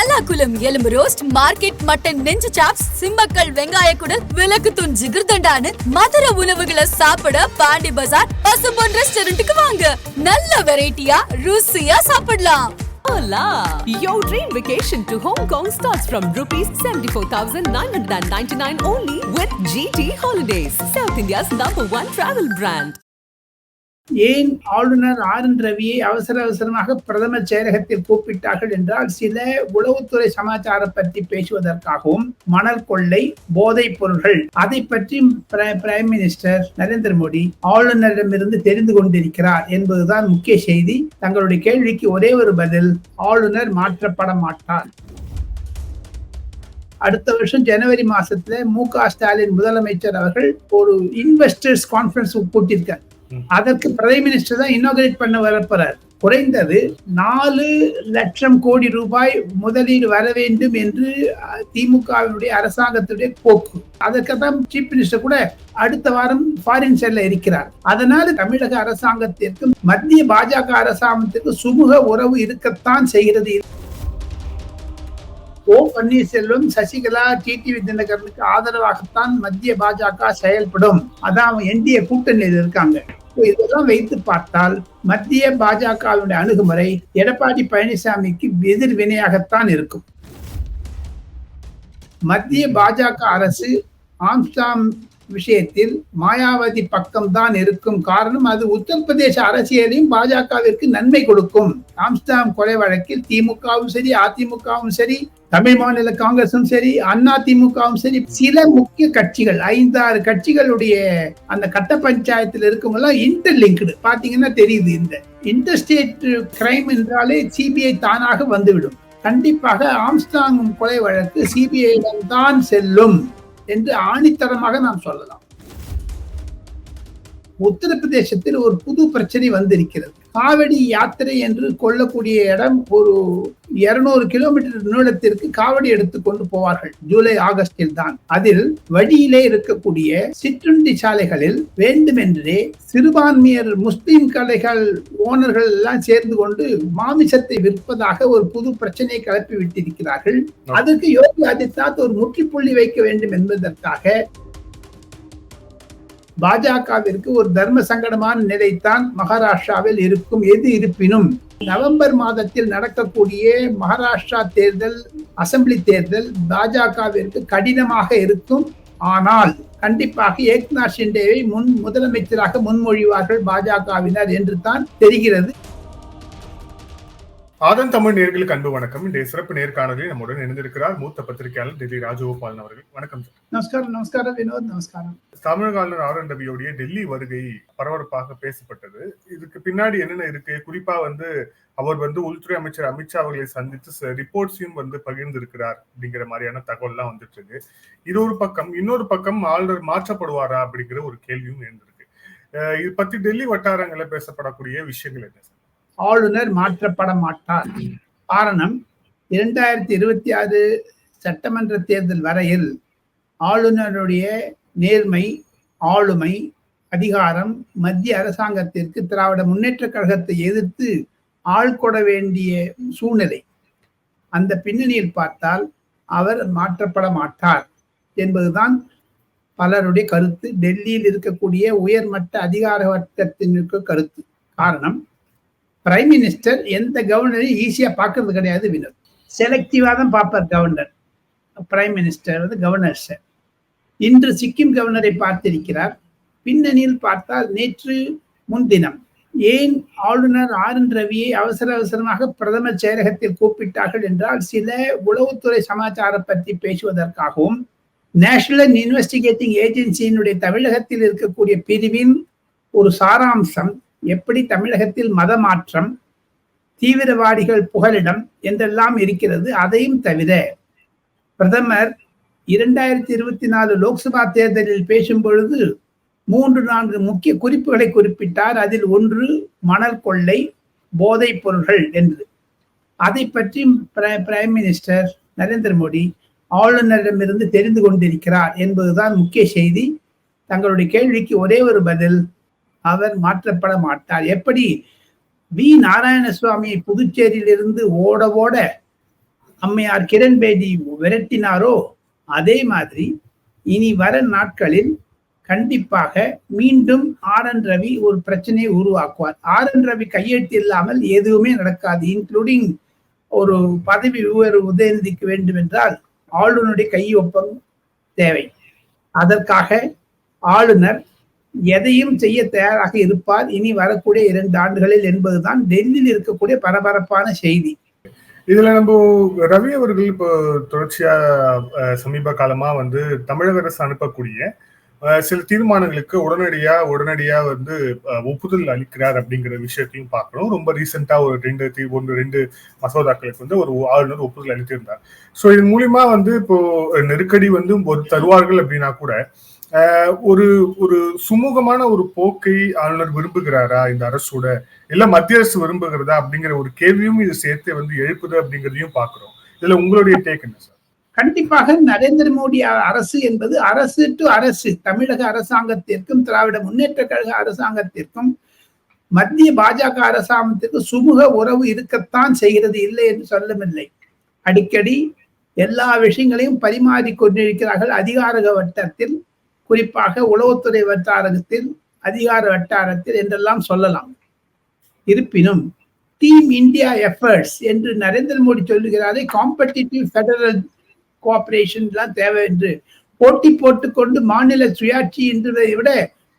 தல்லாக்குளம் எலும்பு roast market mutton நெஞ்சு chops Simmakkal வெங்காய குடல் விளக்கு தூண் ஜிகிர்தண்டான்னு மதுர உணவுகளை சாப்பிட பாண்டி பஜார் பசும்பொன் ரெஸ்டாரண்ட்டுக்கு வாங்க நல்ல வெரைட்டியா ருசியா சாப்பிடலாம் Hola! Your dream vacation to Hong Kong starts from rupees 74,999 only with GT Holidays, South India's number one travel brand. ஏன் ஆளுநர் ஆர் என் ரவியை அவசர அவசரமாக பிரதமர் செயலகத்தில் கூப்பிட்டார்கள் என்றால் சில உளவுத்துறை சமாச்சாரம் பற்றி பேசுவதற்காகவும் மணல் கொள்ளை போதைப் பொருள்கள் அதை பற்றி பிரைம் மினிஸ்டர் நரேந்திர மோடி ஆளுநரிடமிருந்து தெரிந்து கொண்டிருக்கிறார் என்பதுதான் முக்கிய செய்தி. தங்களுடைய கேள்விக்கு ஒரே ஒரு பதில் ஆளுநர் மாற்றப்பட மாட்டார். அடுத்த வருஷம் ஜனவரி மாசத்துல மு க ஸ்டாலின் முதலமைச்சர் அவர்கள் ஒரு இன்வெஸ்டர்ஸ் கான்ஃபரன்ஸ் கூட்டியிருக்கார். அதற்கு பிரதம மினிஸ்டர் தான் இன்னோகிரேட் பண்ண வரப்போறார் குறைந்தது நாலு லட்சம் கோடி ரூபாய் முதலீடு வர வேண்டும் என்று திமுகவினுடைய அரசாங்கத்துடைய போக்கு. அதற்கு சீஃப் மினிஸ்டர் கூட அடுத்த வாரம் ஃபாரின் செல்ல இருக்கிறார். அதனால தமிழக அரசாங்கத்திற்கும் மத்திய பாஜக அரசாங்கத்திற்கும் சுமூக உறவு இருக்கத்தான் செய்கிறது. ஓ பன்னீர்செல்வம் சசிகலா டிடிவி தினகரனுக்கு ஆதரவாகத்தான் மத்திய பாஜக செயல்படும். அதான் என்டிஏ கூட்டணியில் இருக்காங்க. இதெல்லாம் வைத்து பார்த்தால் மத்திய பாஜகவினுடைய அணுகுமுறை எடப்பாடி பழனிசாமிக்கு எதிர்வினையாகத்தான் இருக்கும். மத்திய பாஜக அரசு ஆம்ஸ்டாம் விஷயத்தில் மாயாவதி பக்கம்தான் இருக்கும் காரணம் அது உத்தரப்பிரதேச அரசியலையும் பாஜகவிற்கு நன்மை கொடுக்கும். ஆம்ஸ்டாம் கொலை வழக்கில் திமுகவும் சரி அதிமுகவும் சரி தமிழ் மாநில காங்கிரசும் சரி அண்ணா திமுகவும் சரி சில முக்கிய கட்சிகள் ஐந்தாறு கட்சிகளுடைய அந்த கட்ட பஞ்சாயத்தில் இருக்கவங்கலாம் இன்டர்லிங்க்டு பாத்தீங்கன்னா தெரியுது இந்த இன்டர்ஸ்டேட் கிரைம் என்றாலே சிபிஐ தானாக வந்துவிடும். கண்டிப்பாக ஆம்ஸ்டாங் கொலை வழக்கு சிபிஐயிடம் தான் செல்லும். என்று ஆணித்தரமாக நாம் சொல்லலாம். உத்தரப்பிரதேசத்தில் ஒரு புது பிரச்சனை வந்திருக்கிறது. காவடி யாத்திரை என்று கொள்ளக்கூடிய இடம் ஒரு இருநூறு கிலோமீட்டர் நீளத்திற்கு காவடி எடுத்துக் கொண்டு போவார்கள். ஜூலை ஆகஸ்டில் தான். அதில் வழியிலே இருக்கக்கூடிய சிற்றுண்டி சாலைகளில் வேண்டுமென்றே சிறுபான்மையர் முஸ்லிம் கடைகள் ஓனர்கள் எல்லாம் சேர்ந்து கொண்டு மாமிசத்தை விற்பதாக ஒரு புது பிரச்சனையை கிளப்பி விட்டிருக்கிறார்கள் அதற்கு யோகி ஆதித்யநாத் ஒரு முற்றுப்புள்ளி வைக்க வேண்டும் என்பதற்காக பாஜகவிற்கு ஒரு தர்ம சங்கடமான நிலைத்தான் மகாராஷ்டிராவில் இருக்கும் எது இருப்பினும். நவம்பர் மாதத்தில் நடக்கக்கூடிய மகாராஷ்டிரா தேர்தல் அசெம்பிளி தேர்தல் பாஜகவிற்கு கடினமாக இருக்கும். ஆனால் கண்டிப்பாக ஏக்நாத் ஷிண்டேவை முன் முதலமைச்சராக முன்மொழிவார்கள் பாஜகவினர் என்று தான் தெரிகிறது. ஆதன் தமிழ் நேர்களுக்கு அன்பு வணக்கம். இன்றைய சிறப்பு நேர்காணலில் நம்முடன் இணைந்திருக்கிறார் மூத்த பத்திரிகையாளர் டெல்லி ராஜகோபாலன் அவர்கள். வணக்கம் சார். நமஸ்காரம் நமஸ்காரம் வினோத் நமஸ்காரம். தமிழக ஆளுநர் ஆர் என் ரவியோடைய டெல்லி வருகை பரபரப்பாக பேசப்பட்டது. இதுக்கு பின்னாடி என்னென்ன இருக்கு? குறிப்பா வந்து அவர் வந்து உள்துறை அமைச்சர் அமித்ஷா அவர்களை சந்தித்து ரிப்போர்ட்ஸையும் வந்து பகிர்ந்திருக்கிறார் அப்படிங்கிற மாதிரியான தகவல்லாம் வந்துட்டு இருக்கு இது ஒரு பக்கம். இன்னொரு பக்கம் ஆளுநர் மாற்றப்படுவாரா அப்படிங்கிற ஒரு கேள்வியும் எழுந்திருக்கு. இது பத்தி டெல்லி வட்டாரங்கள்ல பேசப்படக்கூடிய விஷயங்கள் என்ன சார்? ஆளுநர் மாற்றப்பட மாட்டார் காரணம் இரண்டாயிரத்தி இருபத்தி ஆறு சட்டமன்ற தேர்தல் வரையில் ஆளுநருடைய நேர்மை ஆளுமை அதிகாரம் மத்திய அரசாங்கத்திற்கு திராவிட முன்னேற்ற கழகத்தை எதிர்த்து ஆள்கொட வேண்டிய சூழ்நிலை. அந்த பின்னணியில் பார்த்தால் அவர் மாற்றப்பட மாட்டார் என்பதுதான் பலருடைய கருத்து. டெல்லியில் இருக்கக்கூடிய உயர்மட்ட அதிகார வர்க்கத்தினருக்கு கருத்து. காரணம் பிரைம் மினிஸ்டர் எந்த கவர்னரையும் ஈஸியாக பார்க்கறது கிடையாது வினோத். செலக்டிவாக தான் பார்ப்பார் கவர்னர் பிரைம் மினிஸ்டர் வந்து கவர்னர் சார் இன்று சிக்கிம் கவர்னரை பார்த்திருக்கிறார். பின்னணியில் பார்த்தால் நேற்று முன்தினம் ஏன் ஆளுநர் ஆர் என் ரவியை அவசர அவசரமாக பிரதமர் செயலகத்தில் கூப்பிட்டார்கள் என்றால் சில உளவுத்துறை சமாச்சாரம் பற்றி பேசுவதற்காகவும் நேஷனல் இன்வெஸ்டிகேட்டிங் ஏஜென்சியினுடைய தமிழகத்தில் இருக்கக்கூடிய பிரிவின் ஒரு சாராம்சம் எப்படி தமிழகத்தில் மதமாற்றம் தீவிரவாதிகள் புகலிடம் என்றெல்லாம் இருக்கிறது அதையும் தவிர பிரதமர் இரண்டாயிரத்தி இருபத்தி நாலு லோக்சபா தேர்தலில் பேசும் பொழுது மூன்று நான்கு முக்கிய குறிப்புகளை குறிப்பிட்டார். அதில் ஒன்று மணல் கொள்ளை போதைப் பொருள்கள் என்று. அதை பற்றி பிரைம் மினிஸ்டர் நரேந்திர மோடி ஆளுநரிடமிருந்து தெரிந்து கொண்டிருக்கிறார் என்பதுதான் முக்கிய செய்தி. தங்களுடைய கேள்விக்கு ஒரே ஒரு பதில் அவர் மாற்றப்பட மாட்டார் எப்படி? வி. நாராயணசுவாமியை புதுச்சேரியிலிருந்து ஓட ஓட அம்மையார் கிரண் பேடி விரட்டினாரோ? அதே மாதிரி இனி வர நாட்களில் கண்டிப்பாக மீண்டும் ஆர் என் ரவி ஒரு பிரச்சனையை உருவாக்குவார். ஆர் என் ரவி கையெழுத்து இல்லாமல் எதுவுமே நடக்காது இன்க்ளூடிங் ஒரு பதவி உயர்வு உதயநிதிக்கு வேண்டும் என்றால் ஆளுநருடைய கையொப்பம் தேவை. அதற்காக ஆளுநர் எதையும் செய்ய தயாராக இருப்பார். இனி வரக்கூடிய இரண்டு ஆண்டுகளில் என்பதுதான் டெல்லியில் இருக்கக்கூடிய பரபரப்பான செய்தி. இதுல நம்ம ரவி அவர்கள் இப்போ தொடர்ச்சியா சமீப காலமா வந்து தமிழக அரசு அனுப்பக்கூடிய சில தீர்மானங்களுக்கு உடனடியா உடனடியா வந்து ஒப்புதல் அளிக்கிறார் அப்படிங்கிற விஷயத்தையும் பார்க்கணும் ரொம்ப ரீசெண்டா ஒரு ரெண்டு தீ- ஒன்று ரெண்டு மசோதாக்களுக்கு வந்து ஒரு ஆளுநர் ஒப்புதல் அளித்திருந்தார். ஸோ இதன் மூலியமா வந்து இப்போ நெருக்கடி வந்து ஒரு தருவார்கள் அப்படின்னா கூட ஒரு ஒரு சுமூகமான ஒரு போக்கை ஆளுநர் விரும்புகிறாரா இந்த அரசோட? இல்ல மத்திய அரசு விரும்புகிறதா அப்படிங்கிற ஒரு கேள்வியும் இது சேர்த்து வந்து எழுப்புது அப்படிங்கிறதையும் பாக்குறோம் இதுல உங்களுடைய டேக் என்ன சார் கண்டிப்பாக நரேந்திர மோடி அரசு என்பது அரசு டு அரசு தமிழக அரசாங்கத்திற்கும் திராவிட முன்னேற்ற கழக அரசாங்கத்திற்கும் மத்திய பாஜக அரசாங்கத்திற்கு சுமூக உறவு இருக்கத்தான் செய்கிறது இல்லை என்று சொல்லவில்லை. அடிக்கடி எல்லா விஷயங்களையும் பரிமாறிக் கொண்டிருக்கிறார்கள் அதிகார வட்டத்தில். குறிப்பாக உளவுத்துறை வட்டாரத்தில் அதிகார வட்டாரத்தில் என்றெல்லாம் சொல்லலாம். இருப்பினும் டீம் இந்தியா எஃபர்ட்ஸ் என்று நரேந்திர மோடி சொல்லுகிறாரே காம்படிட்டிவ் ஃபெடரல் கோஆபரேஷன்லாம் தேவை என்று. போட்டி போட்டுக்கொண்டு மாநில சுயாட்சி என்றதை விட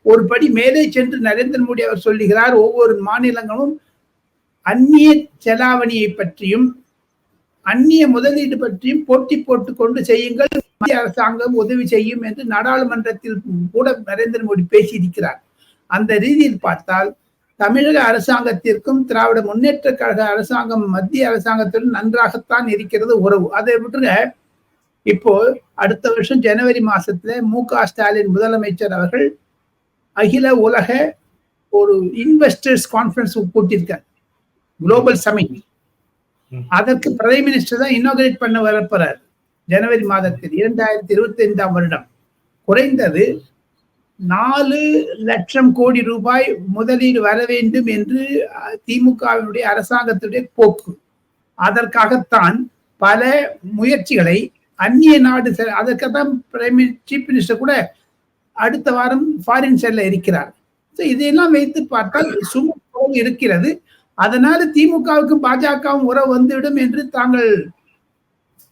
ஒரு படி மேலே சென்று நரேந்திர மோடி அவர் சொல்லுகிறார் ஒவ்வொரு மாநிலங்களும் அந்நிய செலாவணியை பற்றியும் அந்நிய முதலீடு பற்றியும் போட்டி போட்டுக்கொண்டு செய்யுங்கள் மத்திய அரசாங்கம் உதவி செய்யும் என்று நாடாளுமன்றத்தில் கூட நரேந்திர மோடி பேசியிருக்கிறார். அந்த ரீதியில் பார்த்தால் தமிழக அரசாங்கத்திற்கும் திராவிட முன்னேற்ற கழக அரசாங்கம் மத்திய அரசாங்கத்துடன் நன்றாகத்தான் இருக்கிறது உறவு. அதை விட்டுங்க இப்போ அடுத்த வருஷம் ஜனவரி மாசத்துல மு க ஸ்டாலின் முதலமைச்சர் அவர்கள் அகில உலக ஒரு இன்வெஸ்டர்ஸ் கான்ஃபரன்ஸ் கூட்டியிருக்கார். Global summit. அதற்கு பிரைம் மினிஸ்டர் தான் இனாகரேட் பண்ண வரப்போறார் ஜனவரி மாதத்தில் இரண்டாயிரத்தி இருபத்தி ஐந்தாம் வருடம் குறைந்தது நாலு லட்சம் கோடி ரூபாய் முதலீடு வர வேண்டும் என்று திமுகவினுடைய அரசாங்கத்துடைய போக்கு. அதற்காகத்தான் பல முயற்சிகளை அந்நிய நாடு செ- அதற்காகத்தான் பிரைம் சீஃப் மினிஸ்டர் கூட அடுத்த வாரம் ஃபாரின் செல்ல இருக்கிறார். ஸோ இதையெல்லாம் வைத்து பார்த்தால் சுமூகம் இருக்கிறது. அதனால திமுகவுக்கும் பாஜகவும் உறவு வந்துவிடும் என்று தாங்கள்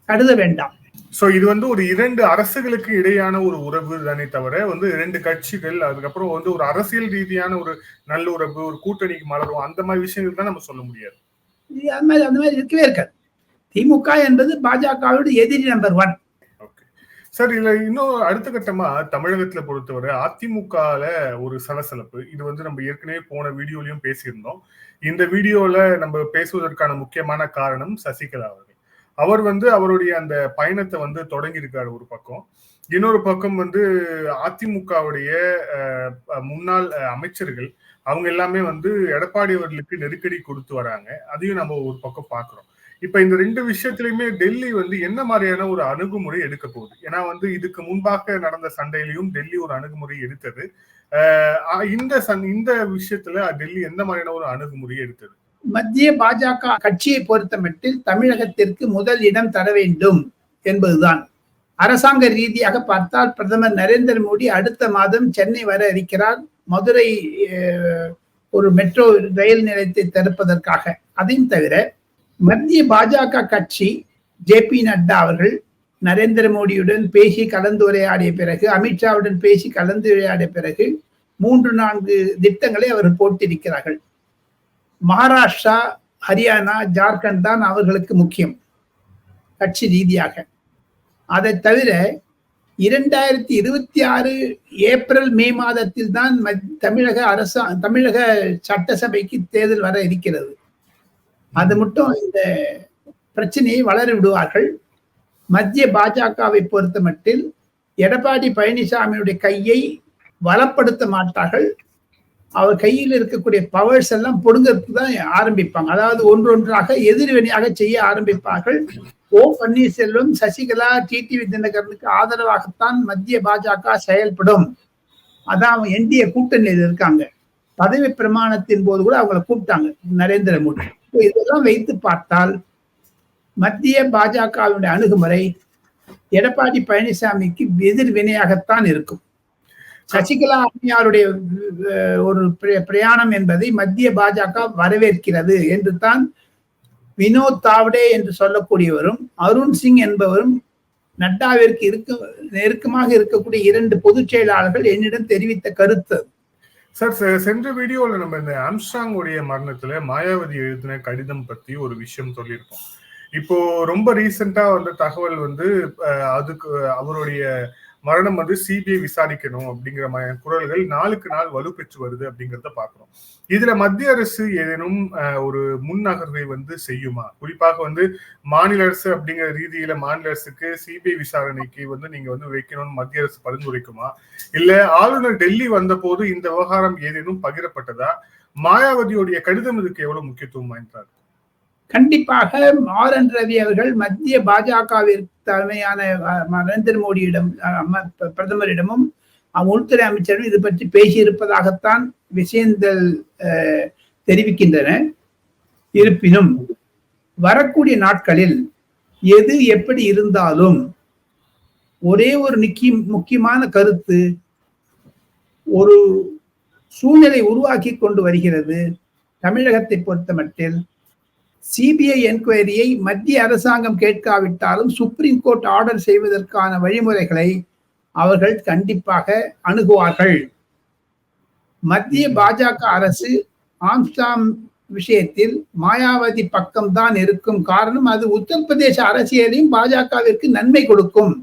கருத வேண்டாம். சோ இது வந்து ஒரு இரண்டு அரசுகளுக்கு இடையான ஒரு உறவு தானே தவிர வந்து இரண்டு கட்சிகள் அதுக்கப்புறம் வந்து ஒரு அரசியல் ரீதியான ஒரு நல்லுறவு ஒரு கூட்டணிக்கு மலரும் அந்த மாதிரி விஷயங்கள் தான் நம்ம சொல்ல முடியாது. அந்த மாதிரி அந்த மாதிரி இருக்கவே இருக்காது. திமுக என்பது பாஜகவுடைய எதிரி நம்பர் ஒன் சார் இதுல இன்னும் அடுத்த கட்டமா தமிழகத்துல பொறுத்தவரை அதிமுகல ஒரு சலசலப்பு. இது வந்து நம்ம ஏற்கனவே போன வீடியோலயும் பேசியிருந்தோம். இந்த வீடியோல நம்ம பேசுவதற்கான முக்கியமான காரணம் சசிகலா அவர்கள். அவர் வந்து அவருடைய அந்த பயணத்தை வந்து தொடங்கி இருக்காரு ஒரு பக்கம். இன்னொரு பக்கம் வந்து அதிமுகவுடைய முன்னாள் அமைச்சர்கள் அவங்க எல்லாமே வந்து எடப்பாடி அவர்களுக்கு நெருக்கடி கொடுத்து வராங்க. அதையும் நம்ம ஒரு பக்கம் பாக்குறோம் இப்ப இந்த ரெண்டு விஷயத்திலயுமே டெல்லி வந்து என்ன மாதிரியான ஒரு அணுகுமுறை எடுக்க போகுது? ஏன்னா வந்து இதுக்கு முன்பாக நடந்த சண்டையிலையும் டெல்லி ஒரு அணுகுமுறை எடுத்தது. இந்த சன் இந்த விஷயத்துல டெல்லி எந்த மாதிரியான ஒரு அணுகுமுறையை எடுத்தது? மத்திய பாஜக கட்சியை பொறுத்தமட்டில் தமிழகத்திற்கு முதல் இடம் தர வேண்டும் என்பதுதான். அரசாங்க ரீதியாக பார்த்தால் பிரதமர் நரேந்திர மோடி அடுத்த மாதம் சென்னை வர இருக்கிறார். மதுரை ஒரு மெட்ரோ ரயில் நிலையத்தை திறப்பதற்காக. அதையும் தவிர மத்திய பாஜக கட்சி ஜே பி நட்டா அவர்கள் நரேந்திர மோடியுடன் பேசி கலந்துரையாடிய பிறகு அமித்ஷாவுடன் பேசி கலந்துரையாடிய பிறகு மூன்று நான்கு திட்டங்களை அவர் போட்டிருக்கிறார்கள். மகாராஷ்டிரா ஹரியானா ஜார்க்கண்ட் தான் அவர்களுக்கு முக்கியம் கட்சி ரீதியாக. அதை தவிர இரண்டாயிரத்தி இருபத்தி ஆறு ஏப்ரல் மே மாதத்தில் தான் தமிழக அரசா தமிழக சட்டசபைக்கு தேர்தல் வர இருக்கிறது. அது மட்டும் இந்த பிரச்சனையை வளர விடுவார்கள். மத்திய பாஜகவை பொறுத்த மட்டில் எடப்பாடி பழனிசாமியுடைய கையை வளப்படுத்த மாட்டார்கள். அவர் கையில் இருக்கக்கூடிய பவர்ஸ் எல்லாம் பொடுங்கிறதுக்கு தான் ஆரம்பிப்பாங்க. அதாவது ஒன்றொன்றாக எதிர்வினையாக செய்ய ஆரம்பிப்பார்கள். ஓ பன்னீர்செல்வம் சசிகலா டிடிவி தினகரனுக்கு ஆதரவாகத்தான் மத்திய பாஜக செயல்படும். அதான் அவங்க என்டிஏ கூட்டணியில் இருக்காங்க. பதவி பிரமாணத்தின் போது கூட அவங்களை கூப்பிட்டாங்க நரேந்திர மோடி. இதெல்லாம் வைத்து பார்த்தால் மத்திய பாஜகவினுடைய அணுகுமுறை எடப்பாடி பழனிசாமிக்கு எதிர்வினையாகத்தான் இருக்கும். சசிகலா அம்மையாருடைய ஒரு பிர- பிரயாணம் என்பதை மத்திய பாஜக வரவேற்கிறது என்று தான் வினோத் தாவ்டே என்று சொல்லக்கூடியவரும் அருண் சிங் என்பவரும் நட்டாவிற்கு இருக்க நெருக்கமாக இருக்கக்கூடிய இரண்டு பொதுச் செயலாளர்கள் என்னிடம் தெரிவித்த கருத்து. சார் செ- சென்ற வீடியோல நம்ம இந்த ஆம்ஸ்ட்ராங் உடைய மரணத்துல மாயாவதி எழுதின கடிதம் பத்தி ஒரு விஷயம் சொல்லியிருக்கோம். இப்போ ரொம்ப ரீசெண்டா வந்த தகவல் வந்து அதுக்கு அவருடைய மரணம் வந்து சிபிஐ விசாரிக்கணும் அப்படிங்கிற மாதிரி குரல்கள் நாளுக்கு நாள் வலுப்பெற்று வருது அப்படிங்கிறத பாக்குறோம் இதுல மத்திய அரசு ஏதேனும் அஹ், ஒரு முன்னகர்வை வந்து செய்யுமா? குறிப்பாக வந்து மாநில அரசு அப்படிங்கிற ரீதியில மாநில அரசுக்கு சிபிஐ விசாரணைக்கு வந்து நீங்க வந்து வைக்கணும்னு மத்திய அரசு பரிந்துரைக்குமா? இல்ல ஆளுநர் டெல்லி வந்த போது இந்த விவகாரம் ஏதேனும் பகிரப்பட்டதா? மாயாவதியுடைய கடிதம் இதுக்கு எவ்வளவு முக்கியத்துவம் வாய்ந்தார் கண்டிப்பாக மாறன் என் ரவி அவர்கள் மத்திய பாஜகவிற்கு தலைமையான நரேந்திர மோடியிடம் பிரதமரிடமும் அஹ், உள்துறை அமைச்சரும் இது பற்றி பேசியிருப்பதாகத்தான் விஷயங்கள் தெரிவிக்கின்றன. இருப்பினும் வரக்கூடிய நாட்களில் எது எப்படி இருந்தாலும் ஒரே ஒரு நிக்கி முக்கியமான கருத்து ஒரு சூழ்நிலை உருவாக்கி கொண்டு வருகிறது தமிழகத்தை பொறுத்த மட்டில் சிபிஐ என்கொயரியை மத்திய அரசாங்கம் கேட்காவிட்டாலும் சுப்ரீம் கோர்ட் ஆர்டர் செய்வதற்கான வழிமுறைகளை அவர்கள் கண்டிப்பாக அணுகுவார்கள். மத்திய பாஜக அரசு ஆம்ஸ்டாம் விஷயத்தில் மாயாவதி பக்கம்தான் இருக்கும் காரணம் அது உத்தரப்பிரதேச அரசியலையும் பாஜகவிற்கு நன்மை கொடுக்கும்.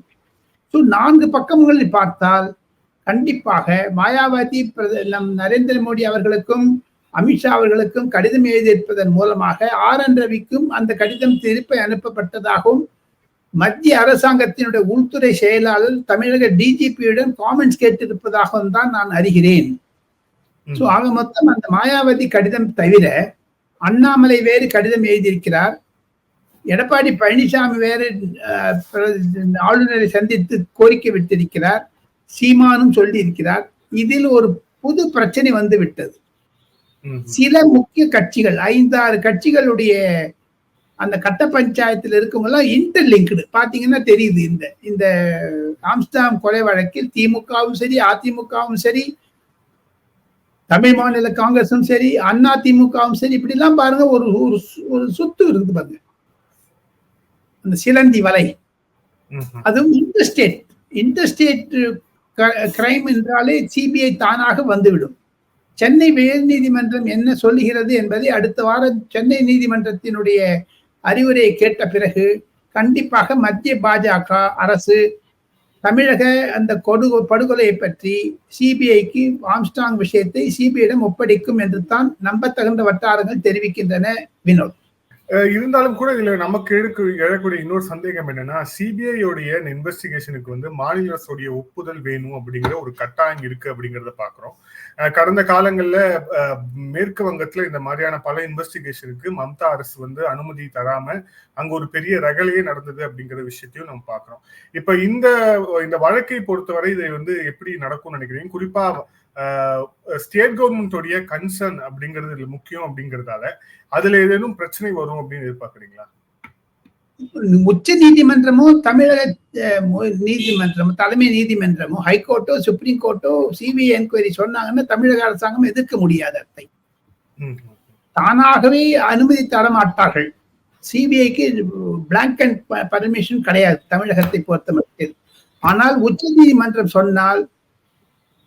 ஸோ நான்கு பக்கங்களில் பார்த்தால் கண்டிப்பாக மாயாவதி நம் நரேந்திர மோடி அவர்களுக்கும் அமித்ஷா அவர்களுக்கும் கடிதம் எழுதியிருப்பதன் மூலமாக ஆர் என் ரவிக்கும் அந்த கடிதம் திருப்பி அனுப்பப்பட்டதாகவும் மத்திய அரசாங்கத்தினுடைய உள்துறை செயலாளர் தமிழக டிஜிபியுடன் காமெண்ட்ஸ் கேட்டிருப்பதாகவும் தான் நான் அறிகிறேன். ஸோ ஆக மொத்தம் அந்த மாயாவதி கடிதம் தவிர அண்ணாமலை வேறு கடிதம் எழுதியிருக்கிறார். எடப்பாடி பழனிசாமி வேறு ஆளுநரை சந்தித்து கோரிக்கை விட்டிருக்கிறார் சீமானும் சொல்லி இருக்கிறார் இதில் ஒரு புது பிரச்சனை வந்து விட்டது சில முக்கிய கட்சிகள் ஐந்தாறு கட்சிகளுடைய அந்த கட்ட பஞ்சாயத்தில் இருக்கவங்கலாம் இன்டர்லிங்க்டு பாத்தீங்கன்னா தெரியுது இந்த இந்த ஆம்ஸ்டாம் கொலை வழக்கில் திமுகவும் சரி அதிமுகவும் சரி தமிழ் மாநில காங்கிரஸும் சரி அண்ணா திமுகவும் சரி இப்படி எல்லாம் பாருங்க ஒரு ஒரு ஒரு சுத்து இருக்குது பாருங்க. அந்த சிலந்தி வலை. அதுவும் இன்டர்ஸ்டேட் இன்டர்ஸ்டேட் கிரைம் என்றாலே சிபிஐ தானாக வந்துவிடும். சென்னை உயர்நீதிமன்றம் என்ன சொல்லுகிறது என்பதை அடுத்த வாரம் சென்னை நீதிமன்றத்தினுடைய அறிவுரையை கேட்ட பிறகு கண்டிப்பாக மத்திய பாஜக அரசு தமிழக அந்த கொடு படுகொலையை பற்றி சிபிஐக்கு ஆம்ஸ்டாங் விஷயத்தை சிபிஐடம் ஒப்படைக்கும் என்று தான் நம்பத்தகுந்த வட்டாரங்கள் தெரிவிக்கின்றன வினோத். இருந்தாலும் கூட இதுல நமக்கு எடுக்க எழக்கூடிய இன்னொரு சந்தேகம் என்னன்னா சிபிஐயோடைய இன்வெஸ்டிகேஷனுக்கு வந்து மாநில அரசுடைய ஒப்புதல் வேணும் அப்படிங்கிற ஒரு கட்டாயம் இருக்கு அப்படிங்கறத பாக்குறோம். அஹ் கடந்த காலங்கள்ல அஹ், மேற்கு வங்கத்துல இந்த மாதிரியான பல இன்வெஸ்டிகேஷனுக்கு மம்தா அரசு வந்து அனுமதி தராம அங்க ஒரு பெரிய ரகலையே நடந்தது அப்படிங்கிற விஷயத்தையும் நம்ம பாக்குறோம். இப்ப இந்த இந்த வழக்கை பொறுத்தவரை இதை வந்து எப்படி நடக்கும்னு நினைக்கிறீங்க? குறிப்பா ஸ்டேட் கவர்மெண்டோடைய கன்சர்ன் அப்படிங்கிறது முக்கியம் அப்படிங்கறதால அதுல ஏதேனும் பிரச்சனை வரும் அப்படின்னு எதிர்பார்க்கறீங்களா? உச்ச நீதிமன்றமோ தமிழக அஹ், மு- நீதிமன்றமோ தலைமை நீதிமன்றமோ ஹைகோர்ட்டோ சுப்ரீம் கோர்ட்டோ சிபிஐ என்கொயரி சொன்னாங்கன்னா தமிழக அரசாங்கம் எதிர்க்க முடியாது அதை. தானாகவே அனுமதி தர மாட்டார்கள் சிபிஐக்கு பிளாங்க் அண்ட் பர்மிஷன் கிடையாது தமிழகத்தை பொறுத்த மட்டும் ஆனால் உச்ச நீதிமன்றம் சொன்னால்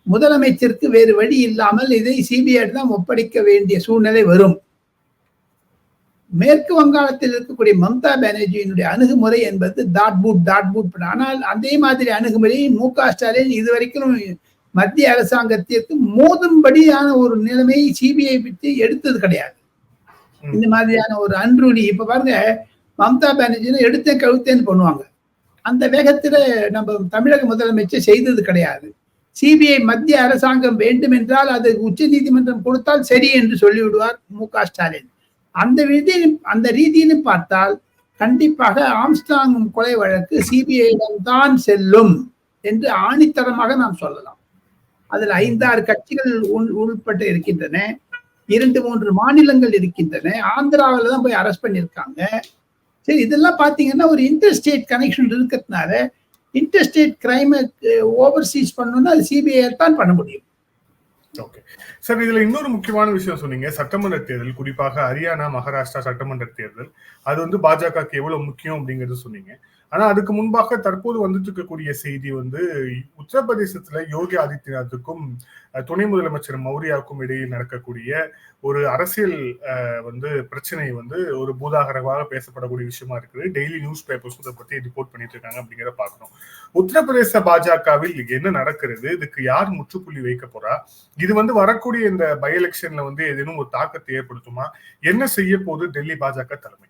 முதலமைச்சருக்கு வேறு வழி இல்லாமல் இதை சிபிஐ தான் ஒப்படைக்க வேண்டிய சூழ்நிலை வரும். மேற்கு வங்காளத்தில் இருக்கக்கூடிய மம்தா பானர்ஜியினுடைய அணுகுமுறை என்பது டாட் பூட் டாட் பூட் ஆனால் அதே மாதிரி அணுகுமுறையை மு க ஸ்டாலின் இதுவரைக்கும் மத்திய அரசாங்கத்திற்கு மோதும்படியான ஒரு நிலைமையை சிபிஐ பற்றி எடுத்தது கிடையாது. இந்த மாதிரியான ஒரு அன்றுணி இப்ப பாருங்க மம்தா பானர்ஜின்னு எடுத்தேன் கழுத்தேன்னு பண்ணுவாங்க. அந்த வேகத்துல நம்ம தமிழக முதலமைச்சர் செய்தது கிடையாது. சிபிஐ மத்திய அரசாங்கம் வேண்டும் என்றால் அது உச்ச நீதிமன்றம் கொடுத்தால் சரி என்று சொல்லிவிடுவார் மு க ஸ்டாலின். அந்த ரீதியில் அந்த ரீதியில பார்த்தால் கண்டிப்பாக ஆம்ஸ்டாங் கொலை வழக்கு சிபிஐடம்தான் செல்லும் என்று ஆணித்தரமாக நாம் சொல்லலாம். அதில் ஐந்தாறு கட்சிகள் உள்பட்டு இருக்கின்றன. இரண்டு மூன்று மாநிலங்கள் இருக்கின்றன. ஆந்திராவில் தான் போய் அரெஸ்ட் பண்ணியிருக்காங்க. சரி இதெல்லாம் பார்த்தீங்கன்னா ஒரு இன்டர்ஸ்டேட் கனெக்ஷன் இருக்கிறதுனால இன்டர்ஸ்டேட் கிரைமை ஓவர்சீஸ் பண்ணணும்னா அது சிபிஐ தான் பண்ண முடியும். ஓகே. சார் இதுல இன்னொரு முக்கியமான விஷயம் சொன்னீங்க. சட்டமன்ற தேர்தல் குறிப்பாக ஹரியானா மகாராஷ்டிரா சட்டமன்ற தேர்தல். அது வந்து பாஜகவுக்கு எவ்வளவு முக்கியம் அப்படிங்கறது சொன்னீங்க. ஆனா அதுக்கு முன்பாக தற்போது வந்துட்டு இருக்கக்கூடிய செய்தி வந்து உத்தரப்பிரதேசத்துல யோகி ஆதித்யநாத்துக்கும் துணை முதலமைச்சர் மௌரியாவுக்கும் இடையே நடக்கக்கூடிய ஒரு அரசியல் வந்து பிரச்சனை வந்து ஒரு பூதாகரமாக பேசப்படக்கூடிய விஷயமா இருக்குது. டெய்லி நியூஸ் பேப்பர்ஸ் இதை பத்தி ரிப்போர்ட் பண்ணிட்டு இருக்காங்க அப்படிங்கிறத பார்க்கணும். உத்தரப்பிரதேச பாஜகவில் என்ன நடக்கிறது? இதுக்கு யார் முற்றுப்புள்ளி வைக்க போறா? இது வந்து வரக்கூடிய இந்த பை எலெக்ஷன்ல வந்து ஏதேனும் ஒரு தாக்கத்தை ஏற்படுத்துமா? என்ன செய்ய போகுது? டெல்லி பாஜக தலைமை.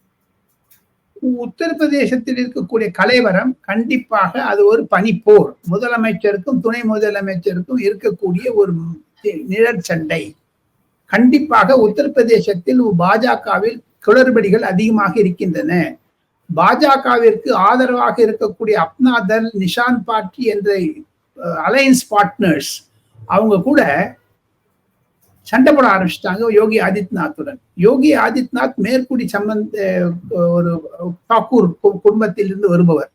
உத்தரப்பிரதேசத்தில் இருக்கக்கூடிய கலைவரம் கண்டிப்பாக அது ஒரு பனிப்போர். முதலமைச்சருக்கும் துணை முதலமைச்சருக்கும் இருக்கக்கூடிய ஒரு நிழற் சண்டை கண்டிப்பாக உத்தரப்பிரதேசத்தில் பாஜகவில் குளறுபடிகள் அதிகமாக இருக்கின்றன. பாஜகவிற்கு ஆதரவாக இருக்கக்கூடிய அப்னாதல் நிஷான் பார்ட்டி என்ற அலையன்ஸ் பார்ட்னர்ஸ் அவங்க கூட சண்டை போட ஆரம்பிச்சிட்டாங்க யோகி ஆதித்யநாத்துடன். யோகி ஆதித்யநாத் மேற்குடி சம்பந்த ஒரு தாக்கூர் கு- குடும்பத்திலிருந்து வருபவர்.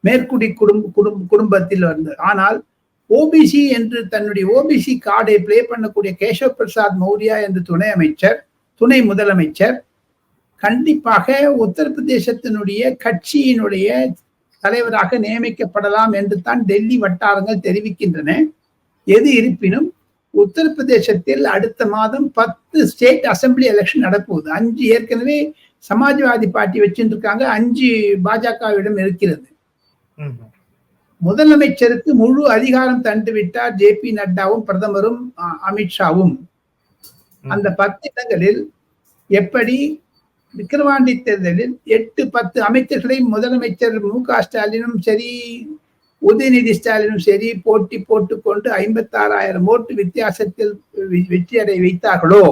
மேற்குடி குடும்ப குடும்ப குடும்பத்தில் வந்து. ஆனால் ஓபிசி என்று தன்னுடைய ஓபிசி கார்டை பிளே பண்ணக்கூடிய கேசவ் பிரசாத் மௌரியா என்று துணை அமைச்சர் துணை முதலமைச்சர் கண்டிப்பாக உத்தரப்பிரதேசத்தினுடைய கட்சியினுடைய தலைவராக நியமிக்கப்படலாம் என்று தான் டெல்லி வட்டாரங்கள் தெரிவிக்கின்றன. எது இருப்பினும் உத்தரப்பிரதேசத்தில் அடுத்த மாதம் பத்து ஸ்டேட் அசெம்பிளி எலெக்ஷன் நடப்போகுது. அஞ்சு ஏற்கனவே சமாஜ்வாதி பார்ட்டி வச்சுட்டு இருக்காங்க அஞ்சு பாஜகவிடம் இருக்கிறது. முதலமைச்சருக்கு முழு அதிகாரம் தந்து விட்டார் ஜே பி நட்டாவும் பிரதமரும் அமித்ஷாவும் அந்த பத்து இடங்களில் எப்படி விக்கிரவாண்டி தேர்தலில் எட்டு பத்து அமைச்சர்களை முதலமைச்சர் மு க ஸ்டாலினும் சரி உதயநிதி ஸ்டாலினும் சரி போட்டி போட்டுக்கொண்டு ஐம்பத்தாறாயிரம் ஓட்டு வித்தியாசத்தில் வெற்றி அடைய வைத்தார்களோ?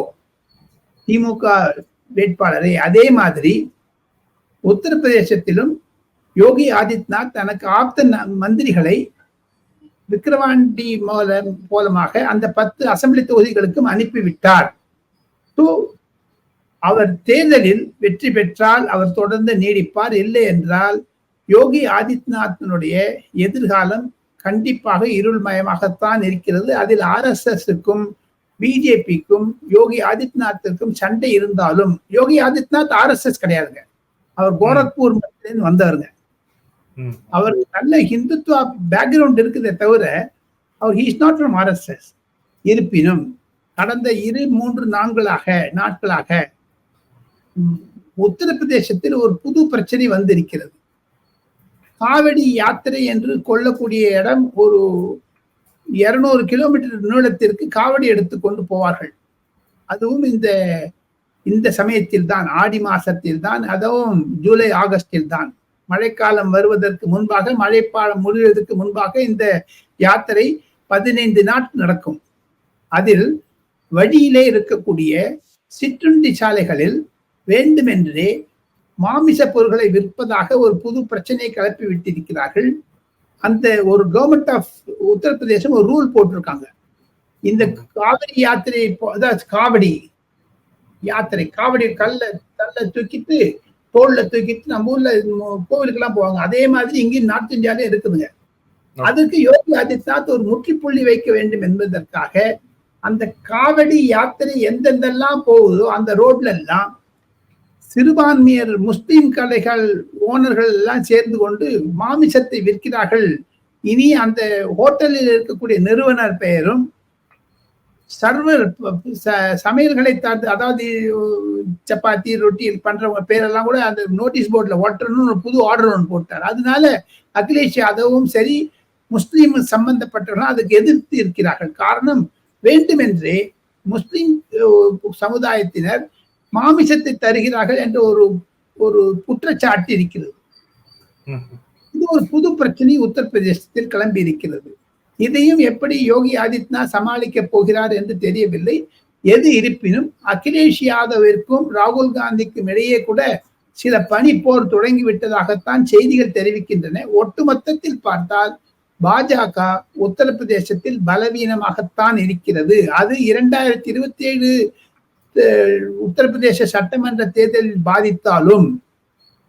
திமுக வேட்பாளரை அதே மாதிரி உத்தரப்பிரதேசத்திலும் யோகி ஆதித்யநாத் தனக்கு ஆப்த மந்திரிகளை விக்கிரவாண்டி மூலம் மூலமாக அந்த பத்து அசெம்பிளி தொகுதிகளுக்கும் அனுப்பிவிட்டார். ஸோ அவர் தேர்தலில் வெற்றி பெற்றால் அவர் தொடர்ந்து நீடிப்பார். இல்லை என்றால் யோகி ஆதித்யநாத்தினுடைய எதிர்காலம் கண்டிப்பாக இருள்மயமாகத்தான் இருக்கிறது. அதில் ஆர்எஸ்எஸ்க்கும் பிஜேபிக்கும் யோகி ஆதித்யநாத்திற்கும் சண்டை இருந்தாலும் யோகி ஆதித்யநாத் ஆர்எஸ்எஸ் கிடையாதுங்க. அவர் கோரக்பூர் வந்தவருங்க. அவருக்கு நல்ல ஹிந்துத்துவா பேக்ரவுண்ட் இருக்குதே தவிர அவர் ஹீஸ் நாட் ஃப்ரம் ஆர்எஸ்எஸ் இருப்பினும் கடந்த இரு மூன்று நான்களாக நாட்களாக உத்தரப்பிரதேசத்தில் ஒரு புது பிரச்சனை வந்திருக்கிறது. காவடி யாத்திரை என்று கொள்ளக்கூடிய இடம் ஒரு இருநூறு கிலோமீட்டர் நீளத்திற்கு காவடி எடுத்து கொண்டு போவார்கள். அதுவும் இந்த இந்த சமயத்தில் தான் ஆடி மாசத்தில் தான் அதுவும் ஜூலை ஆகஸ்டில் தான். மழைக்காலம் வருவதற்கு முன்பாக மழைப்பாலம் முடிவதற்கு முன்பாக இந்த யாத்திரை பதினைந்து நாட் நடக்கும். அதில் வழியிலே இருக்கக்கூடிய சிற்றுண்டி சாலைகளில் வேண்டுமென்றே மாமிச பொருட்களை விற்பதாக ஒரு புது பிரச்சனையை கிளப்பி விட்டிருக்கிறார்கள். அந்த ஒரு கவர்மெண்ட் ஆஃப் உத்தரப்பிரதேசம் ஒரு ரூல் போட்டிருக்காங்க. இந்த காவிரி யாத்திரை காவடி யாத்திரை காவடி கல்ல கல்ல தூக்கிட்டு தோல்ல தூக்கிட்டு நம்ம ஊர்ல மு- கோவிலுக்கெல்லாம் போவாங்க. அதே மாதிரி இங்கேயும் நார்த் இந்தியாலே இருக்குதுங்க. அதுக்கு யோகி ஆதித்யநாத் ஒரு முற்றுப்புள்ளி வைக்க வேண்டும் என்பதற்காக அந்த காவடி யாத்திரை எந்தெந்தெல்லாம் போகுதோ அந்த ரோட்ல எல்லாம் சிறுபான்மையர் முஸ்லீம் கடைகள் ஓனர்கள் எல்லாம் சேர்ந்து கொண்டு மாமிசத்தை விற்கிறார்கள். இனி அந்த ஹோட்டலில் இருக்கக்கூடிய நிறுவனர் பெயரும் சர்வர் ச- சமையல்களை தாத்து அதாவது சப்பாத்தி ரொட்டி பண்றவங்க பேரெல்லாம் கூட அந்த நோட்டீஸ் போர்டில் ஒட்டணும்னு ஒரு புது ஆர்டர் ஒன்று போட்டார். அதனால அகிலேஷ் யாதவும் சரி முஸ்லீம் சம்பந்தப்பட்டவர்கள் அதுக்கு எதிர்த்து இருக்கிறார்கள். காரணம் வேண்டுமென்றே முஸ்லீம் சமுதாயத்தினர் மாமிசத்தை தருகிறார்கள் என்ற ஒரு ஒரு குற்றச்சாட்டு இருக்கிறது. இது ஒரு புது பிரச்சனை உத்தரப்பிரதேசத்தில் கிளம்பி இருக்கிறது. இதையும் எப்படி யோகி ஆதித்யநாத் சமாளிக்க போகிறார் என்று தெரியவில்லை. எது இருப்பினும் அகிலேஷ் யாதவிற்கும் ராகுல் காந்திக்கும் இடையே கூட சில பனி போர் தொடங்கி விட்டதாகத்தான் செய்திகள் தெரிவிக்கின்றன. ஒட்டுமொத்தத்தில் பார்த்தால் பாஜக உத்தரப்பிரதேசத்தில் பலவீனமாகத்தான் இருக்கிறது. அது இரண்டாயிரத்தி இருபத்தி ஏழு உத்தரப்பிரதேச சட்டமன்ற தேர்தலில் பாதித்தாலும்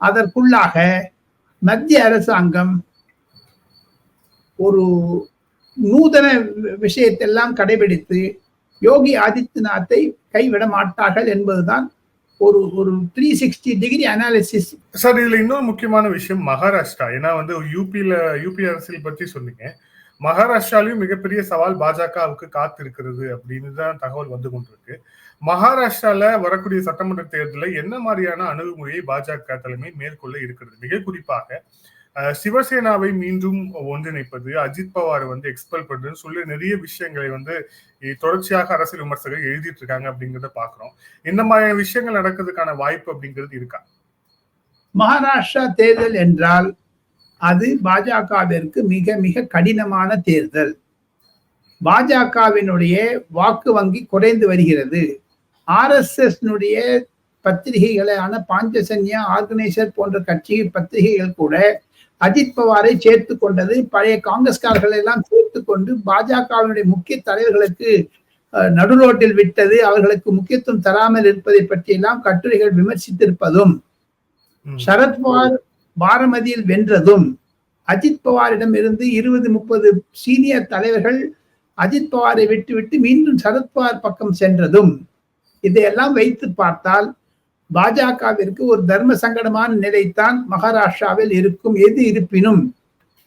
அதற்குள்ளாக மத்திய அரசாங்கம் ஒரு நூதன வி- விஷயத்தெல்லாம் கடைபிடித்து யோகி ஆதித்யநாத்தை கைவிட மாட்டார்கள் என்பதுதான் ஒரு ஒரு three sixty degree analysis sir இதுல இன்னொரு முக்கியமான விஷயம் மகாராஷ்டிரா. ஏன்னா வந்து யூபியில யூபி அரசியல் பத்தி சொன்னீங்க. மகாராஷ்டிராலையும் மிகப்பெரிய சவால் பாஜகவுக்கு காத்து இருக்கிறது அப்படின்னு தான் தகவல் வந்து கொண்டிருக்கு. மகாராஷ்டிரால வரக்கூடிய சட்டமன்ற தேர்தலில் என்ன மாதிரியான அணுகுமுறையை பாஜக தலைமை மேற்கொள்ள இருக்கிறது? மிக குறிப்பாக சிவசேனாவை மீண்டும் ஒன்றிணைப்பது அஜித் பவாரை வந்து எக்ஸ்பெல் பண்றதுன்னு சொல்லி நிறைய விஷயங்களை வந்து தொடர்ச்சியாக அரசியல் விமர்சகர்கள் எழுதிட்டு இருக்காங்க அப்படிங்கிறத பாக்குறோம். இந்த மாதிரியான விஷயங்கள் நடக்கிறதுக்கான வாய்ப்பு அப்படிங்கிறது இருக்கா? மகாராஷ்டிரா தேர்தல் என்றால் அது பாஜகவிற்கு மிக மிக கடினமான தேர்தல். பாஜகவினுடைய வாக்கு வங்கி குறைந்து வருகிறது. ஆர்எஸ்எஸ் பத்திரிகைகளான பாஞ்சசன்யா ஆர்கனைசர் போன்ற கட்சி பத்திரிகைகள் கூட அஜித் பவாரை சேர்த்து கொண்டது பழைய காங்கிரஸ்காரர்களை எல்லாம் சேர்த்து கொண்டு பாஜகவினுடைய முக்கிய தலைவர்களுக்கு நடுரோட்டில் விட்டது அவர்களுக்கு முக்கியத்துவம் தராமல் இருப்பதை பற்றியெல்லாம் கட்டுரைகள் விமர்சித்திருப்பதும். சரத்பவார் பாரமதியில் வென்றதும் அஜித் பவாரிடம் இருந்து இருபது முப்பது சீனியர் தலைவர்கள் அஜித் பவாரை விட்டுவிட்டு மீண்டும் சரத்பவார் பக்கம் சென்றதும் இதையெல்லாம் வைத்து பார்த்தால் பாஜகவிற்கு ஒரு தர்ம சங்கடமான நிலைத்தான் மகாராஷ்டிராவில் இருக்கும் எது இருப்பினும்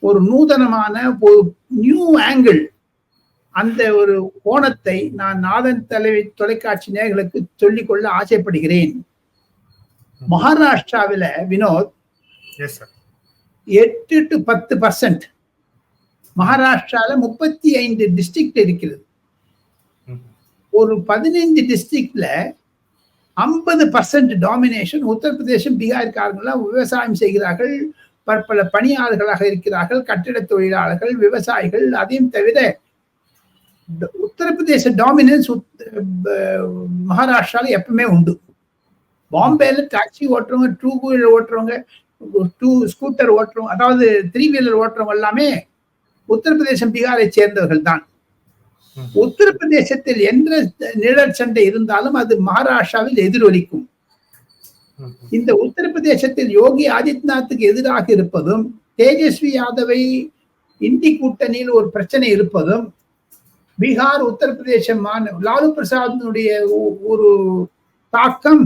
ஒரு நூதனமான ஒரு நியூ ஆங்கிள் அந்த ஒரு கோணத்தை நான் நாதன் தலைவி தொலைக்காட்சி நேயர்களுக்கு சொல்லிக்கொள்ள ஆசைப்படுகிறேன். மகாராஷ்டிராவில வினோத் எட்டு டு பத்து பர்சன்ட் மகாராஷ்டிரால முப்பத்தி ஐந்து டிஸ்ட்ரிக்ட் இருக்கிறது. ஒரு பதினைஞ்சு டிஸ்ட்ரிக்ட்ல ஐம்பது பர்சன்ட் டாமினேஷன் உத்தரப்பிரதேசம் பீகார்காரங்களாம் விவசாயம் செய்கிறார்கள் பற்பல பணியாளர்களாக இருக்கிறார்கள் கட்டிட தொழிலாளர்கள் விவசாயிகள் அதையும் தவிர உத்தரப்பிரதேச டாமினன்ஸ் மகாராஷ்டிரால எப்பவுமே உண்டு. பாம்பேல டாக்ஸி ஓட்டுறவங்க டூ வீலர் ஓட்டுறவங்க டூ ஸ்கூட்டர் ஓட்டுறவங்க அதாவது த்ரீ வீலர் ஓட்டுறவங்க எல்லாமே உத்தரப்பிரதேசம் பீகாரை சேர்ந்தவர்கள் தான் உத்தரப்பிரதேசத்தில் எந்த நிழல் சண்டை இருந்தாலும் அது மகாராஷ்டிராவில் எதிரொலிக்கும். இந்த உத்தரப்பிரதேசத்தில் யோகி ஆதித்யநாத்துக்கு எதிராக இருப்பதும் தேஜஸ்வி யாதவை இந்தி கூட்டணியில் ஒரு பிரச்சனை இருப்பதும் பீகார் உத்தரப்பிரதேச மாநில லாலு பிரசாத்தினுடைய ஒரு தாக்கம்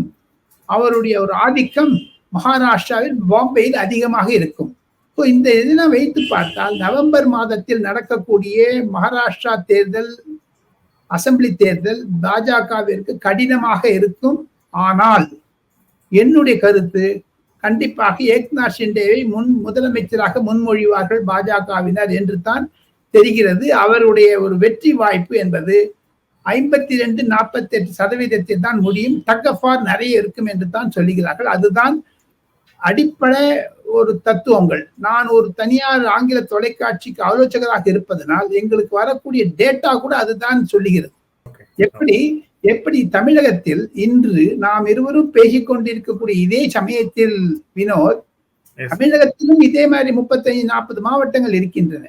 அவருடைய ஒரு ஆதிக்கம் மகாராஷ்டிராவில் பாம்பேயில் அதிகமாக இருக்கும். ஸோ இந்த இதெல்லாம் வைத்து பார்த்தால் நவம்பர் மாதத்தில் நடக்கக்கூடிய மகாராஷ்டிரா தேர்தல் அசெம்பிளி தேர்தல் பாஜகவிற்கு கடினமாக இருக்கும். ஆனால் என்னுடைய கருத்து கண்டிப்பாக ஏக்நாத் ஷிண்டேவை முன் முதலமைச்சராக முன்மொழிவார்கள் பாஜகவினர் என்று தான் தெரிகிறது. அவருடைய ஒரு வெற்றி வாய்ப்பு என்பது ஐம்பத்தி ரெண்டு நாற்பத்தி எட்டு சதவீதத்தில் தான் முடியும். தக்கஃபார் நிறைய இருக்கும் என்று தான் சொல்லுகிறார்கள். அதுதான் அடிப்படை ஒரு தத்துவங்கள் நான் ஒரு தனியார் ஆங்கில தொலைக்காட்சிக்கு ஆலோசகராக இருப்பதனால் எங்களுக்கு வரக்கூடிய டேட்டா கூட அதுதான் சொல்லுகிறது. எப்படி எப்படி தமிழகத்தில் இன்று நாம் இருவரும் பேசிக் கொண்டிருக்கக்கூடிய இதே சமயத்தில் வினோத். தமிழகத்திலும் இதே மாதிரி முப்பத்தைந்து நாற்பது மாவட்டங்கள் இருக்கின்றன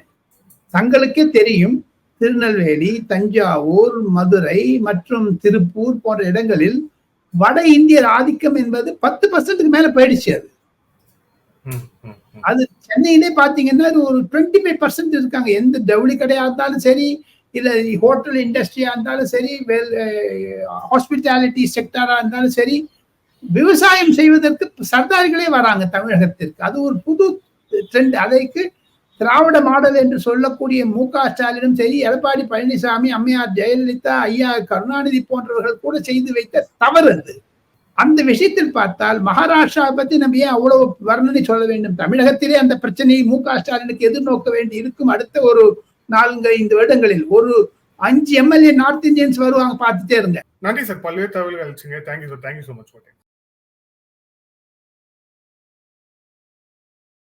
தங்களுக்கே தெரியும் திருநெல்வேலி தஞ்சாவூர் மதுரை மற்றும் திருப்பூர் போன்ற இடங்களில் வட இந்தியர் ஆதிக்கம் என்பது பத்து பர்சன்ட்டுக்கு மேல போயிடுச்சு அது. அது சென்னையிலே பாத்தீங்கன்னா அது ஒரு டுவெண்ட்டி ஃபைவ் பர்சன்ட் இருக்காங்க. எந்த ஜவுளி கடையா இருந்தாலும் சரி இல்ல ஹோட்டல் இண்டஸ்ட்ரியா இருந்தாலும் சரி ஹாஸ்பிட்டாலிட்டி செக்டரா இருந்தாலும் சரி விவசாயம் செய்வதற்கு சர்தாரிகளே வராங்க தமிழகத்திற்கு. அது ஒரு புது ட்ரெண்ட் அதைக்கு திராவிட மாடல் என்று சொல்லக்கூடிய மு க ஸ்டாலினும் சரி எடப்பாடி பழனிசாமி அம்மையார் ஜெயலலிதா ஐயா கருணாநிதி போன்றவர்கள் கூட செய்து வைத்த தவறு அது. அந்த விஷயத்தில் பார்த்தால் மகாராஷ்டிரா பத்தி நம்ம ஏன் அவ்வளவு வர்ணனை சொல்ல வேண்டும்? தமிழகத்திலே அந்த பிரச்சனையை மு க ஸ்டாலினுக்கு எதிர்நோக்க வேண்டி இருக்கும் அடுத்த ஒரு நான்கு ஐந்து வருடங்களில். ஒரு அஞ்சு எம்எல்ஏ நார்த் இந்தியன்ஸ் வருவாங்க பார்த்துட்டே இருங்க. நன்றி சார். பல்வேறு தகவல்கள் அளிச்சிங்க. Thank you sir thank you so much for